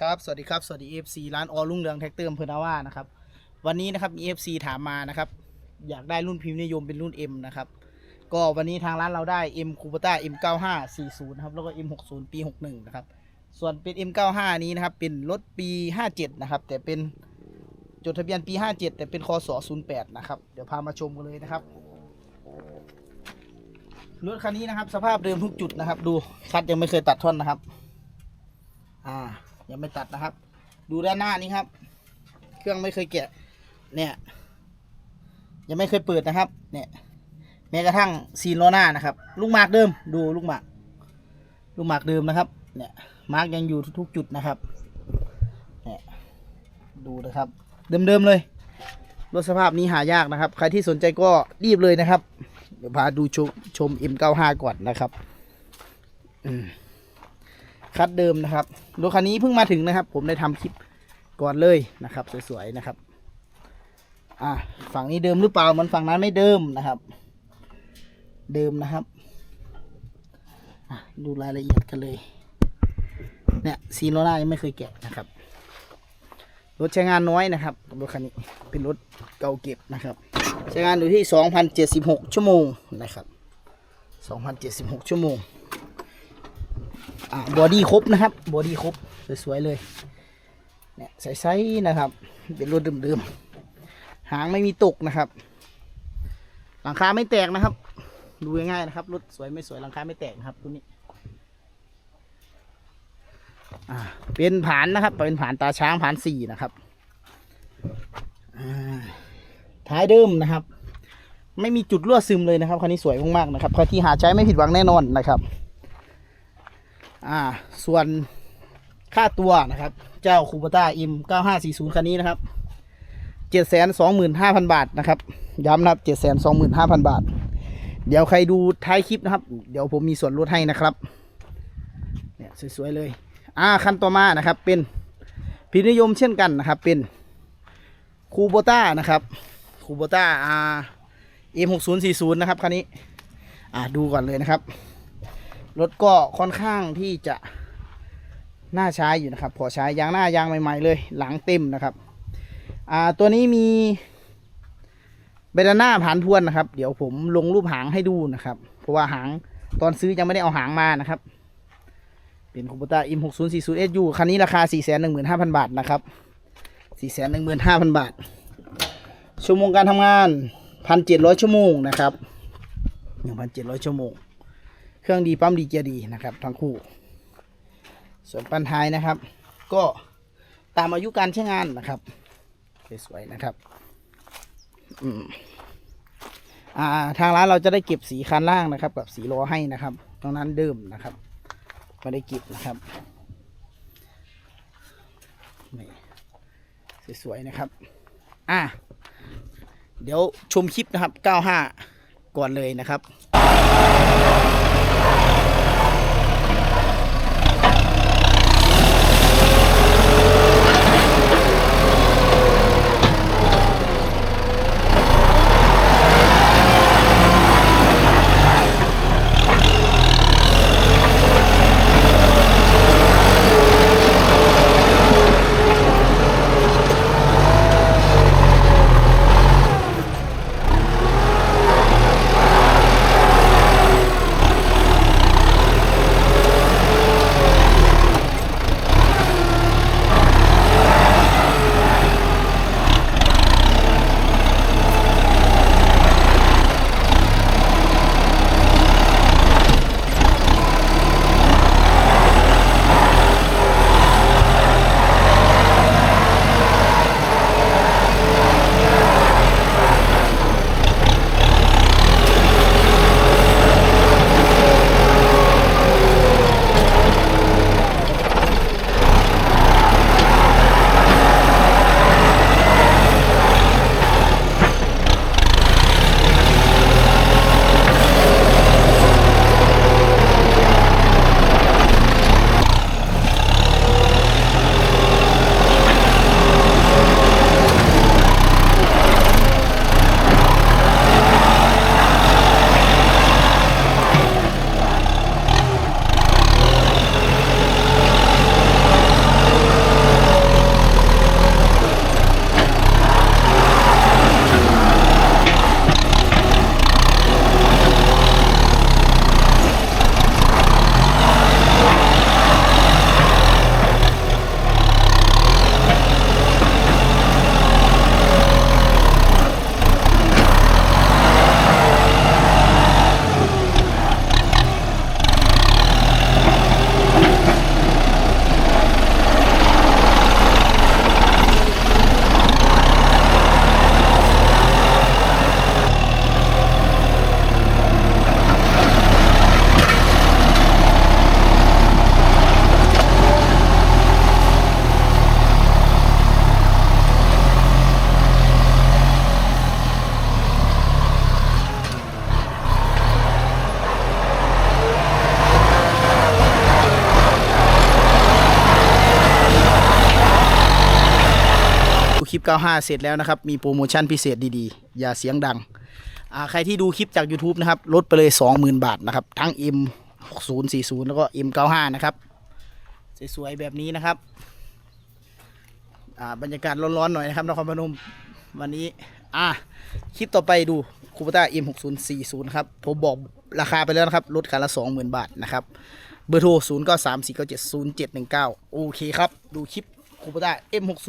ครับ สวัสดีครับ สวัสดี FC ร้านออรุ่งเรืองแท็กเตอร์อำเภอนาว่านะครับ วันนี้นะครับมี FC ถามมานะครับ อยากได้รุ่นพิมพ์นิยมเป็นรุ่น M นะครับ ก็วันนี้ทางร้านเราได้ M c u b a t a M95 40นะครับ แล้วก็ M60 ปี 61 นะครับ ส่วนเป็น M95 นี้นะครับ เป็นรถปี 57 นะครับ แต่เป็นจดทะเบียนปี 57 แต่เป็นคศ08 นะครับ เดี๋ยวพามาชมกันเลยนะครับ รถคันนี้นะครับ สภาพเดิมทุกจุดนะครับ ดูคัดยังไม่เคยตัดท่อนนะครับ อ่า ยังไม่ตัดนะครับ ดูด้านหน้านี้ครับ เครื่องไม่เคยแกะ เนี่ย ยังไม่เคยเปิดนะครับ เนี่ยแม้กระทั่งซีนล้อหน้านะครับ ลูกหมากเดิม ดูลูกหมาก ลูกหมากเดิมนะครับ เนี่ยมาร์กยังอยู่ทุกจุดนะครับ เนี่ยดูนะครับ เดิมๆเลยรถสภาพนี้หายากนะครับ ใครที่สนใจก็รีบเลยนะครับ เดี๋ยวพาดูชมชม M95 ก่อนนะครับ อืม คัดเดิมนะครับรถคันนี้เพิ่งมาถึงนะครับ ผมได้ทำคลิปก่อนเลยนะครับ สวยๆนะครับ อ่าฝั่งนี้เดิมหรือเปล่ามันฝั่งนั้นไม่เดิมนะครับ เดิมนะครับดูรายละเอียดกันเลย เนี่ยซีโรล่ายังไม่เคยแกะนะครับ รถใช้งานน้อยนะครับรถคันนี้เป็นรถเก่าเก็บนะครับ ใช้งานอยู่ที่ 2,076 ชั่วโมงนะครับ 2,076 ชั่วโมง อ่าบอดี้ครบนะครับบอดี้ครบสวยๆเลยเนี่ยใสๆนะครับ เป็นรถเดิมๆหางไม่มีตกนะครับ หลังคาไม่แตกนะครับ ดูง่ายๆนะครับรถสวยไม่สวยหลังคาไม่แตกนะครับตัวนี้เป็นผานนะครับ เป็นผานตาช้างผานสี่นะครับท้ายเดิมนะครับ ไม่มีจุดรั่วซึมเลยนะครับคันนี้สวยมากๆนะครับใครที่หาใช้ไม่ผิดหวังแน่นอนนะครับ อ่า ส่วนค่าตัวนะครับ เจ้าคูปต้าอิม 9540 คันนี้นะครับ 725,000 บาทนะครับ ย้ำนะครับ 725,000 บาท เดี๋ยวใครดูท้ายคลิปนะครับ เดี๋ยวผมมีส่วนลดให้นะครับ เนี่ยสวยๆเลย อ่า คันต่อมานะครับ เป็นพินิยมเช่นกันนะครับ เป็นคูโบต้านะครับคูโบต้าอ่า M6040 นะครับคันนี้ อ่าดูก่อนเลยนะครับ รถก็ค่อนข้างที่จะน่าใช้อยู่นะครับ พอใช้ยางหน้ายางใหม่ ๆ เลย หลังเต็มนะครับ อ่าตัวนี้มีเบรหน้าผ่านทวนนะครับ เดี๋ยวผมลงรูปหางให้ดูนะครับ เพราะว่าหางตอนซื้อยังไม่ได้เอาหางมานะครับ เป็นคูปต้าอิม6040 SU คันนี้ราคา415,000บาทนะครับ415,000บาท ชั่วโมงการทำงาน1,700ชั่วโมงนะครับ1,700ชั่วโมง เครื่องดีปั๊มดีเกียร์ดีนะครับทั้งคู่ ส่วนปันท้ายนะครับ ก็ตามอายุการใช้งานนะครับสวยๆนะครับอืมอ่าทางร้านเราจะได้เก็บสีคันล่างนะครับ กับสีล้อให้นะครับตรงนั้นเดิมนะครับไม่ได้เก็บนะครับนี่สวยๆนะครับ อะเดี๋ยวชมคลิปนะครับ 95 ก่อนเลยนะครับ คลิป 95 เสร็จแล้วนะครับ มีโปรโมชั่นพิเศษดีๆ อย่าเสียงดัง ใครที่ดูคลิปจาก YouTube นะครับ ลดไปเลย 20,000 บาทนะครับ ทั้ง M6040 แล้วก็ M95 นะครับ สวยๆ แบบนี้นะครับ บรรยากาศร้อนๆ หน่อยนะครับนครพนมวันนี้คลิปต่อไปดูคูปต้า M6040 ครับ ผมบอกราคาไปแล้วนะครับ ลดคันละ 20,000 บาทนะครับ เบอร์โทร 0934970719 โอเคครับ ดูคลิปคูปต้า M60